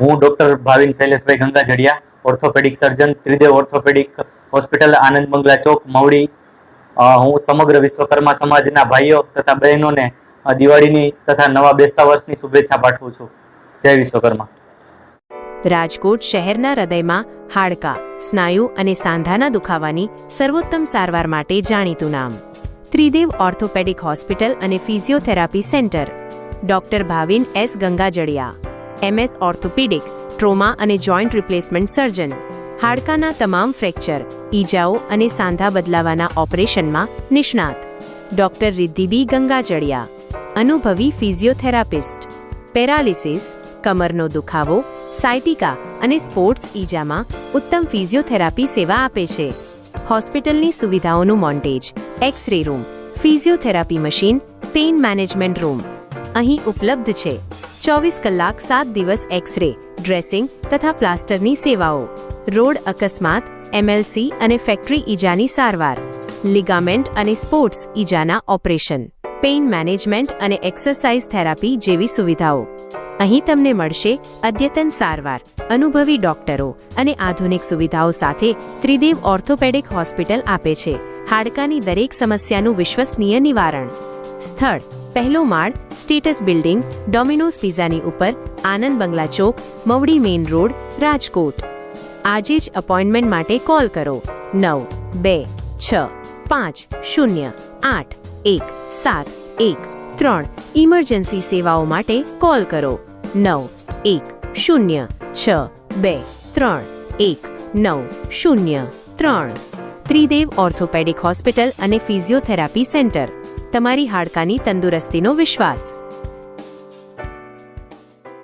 હું doctor Bhavin Shaileshbhai Gangajadiya orthopaedic surgeon Tridev orthopaedic hospital Anand Bangla Chowk, Mavdi. હું સમગ્ર વિશ્વકર્મા સમાજના ભાઈઓ તથા બહેનોને દિવાળીની તથા નવા બેસતા વર્ષની શુભેચ્છા પાઠવું છું. જય વિશ્વકર્મા. રાજકોટ શહેરના હૃદયમાં હાડકા, સ્નાયુ અને સાંધાના દુખાવાની સર્વોત્તમ સારવાર માટે જાણીતું નામ. ત્રિદેવ ઓર્થોપેડિક હોસ્પિટલ અને physiotherapy centre doctor Bhavin S Gangajadiya. MS orthopaedic, trauma અને જોઈન્ટ રિપ્લેસમેન્ટ સર્જન. હાડકાના તમામ ફ્રેક્ચર, ઈજાઓ અને સાંધા બદલાવાના ઓપરેશનમાં નિષ્ણાત. ડોક્ટર રિદ્ધિબી ગંગાજળિયા અનુભવી ફિઝિયોથેરાપિસ્ટ. પેરાલિસિસ, કમરનો દુખાવો, સાયટિકા અને સ્પોર્ટ્સ ઈજામાં ઉત્તમ ફિઝિયોથેરાપી સેવા આપે છે. હોસ્પિટલની સુવિધાઓનું montage X ray room, physiotherapy machine, pain management room. અહીં ઉપલબ્ધ છે. ચોવીસ કલાક, સાત દિવસ એક્સ રે ડ્રેસિંગ તથા પ્લાસ્ટરની સેવાઓ. રોડ અકસ્માત, એમએલસી અને ફેક્ટરી ઈજાની સારવાર. લિગામેન્ટ અને સ્પોર્ટ્સ ઈજાના ઓપરેશન. પેઇન મેનેજમેન્ટ અને એક્સરસાઇઝ થેરાપી જેવી સુવિધાઓ. અહીં તમને મળશે અદ્યતન સારવાર, અનુભવી ડોક્ટરો અને આધુનિક સુવિધાઓ સાથે ત્રિદેવ ઓર્થોપેડિક હોસ્પિટલ આપે છે. હાડકાની દરેક સમસ્યાનું વિશ્વસનીય નિવારણ. સ્થળ, પહેલો માળ, સ્ટેટસ બિલ્ડિંગ, ડોમિનોઝ પિઝાની ઉપર, આનંદ બંગલા ચોક, મવડી મેઇન રોડ, રાજકોટ. આજે જ અપોઇન્ટમેન્ટ માટે કોલ કરો. નવ, બે, છ, પાંચ, શૂન્ય, આઠ, એક, સાત, એક, ત્રણ ઇમરજન્સી સેવાઓ માટે કોલ કરો. નવ, એક, શૂન્ય, છ, બે, ત્રણ, એક, નવ, શૂન્ય, ત્રણ. ત્રિદેવ ઓર્થોપેડિક હોસ્પિટલ અને ફિઝિયોથેરાપી સેન્ટર. તમારી હાડકાની તંદુરસ્તીનો વિશ્વાસ.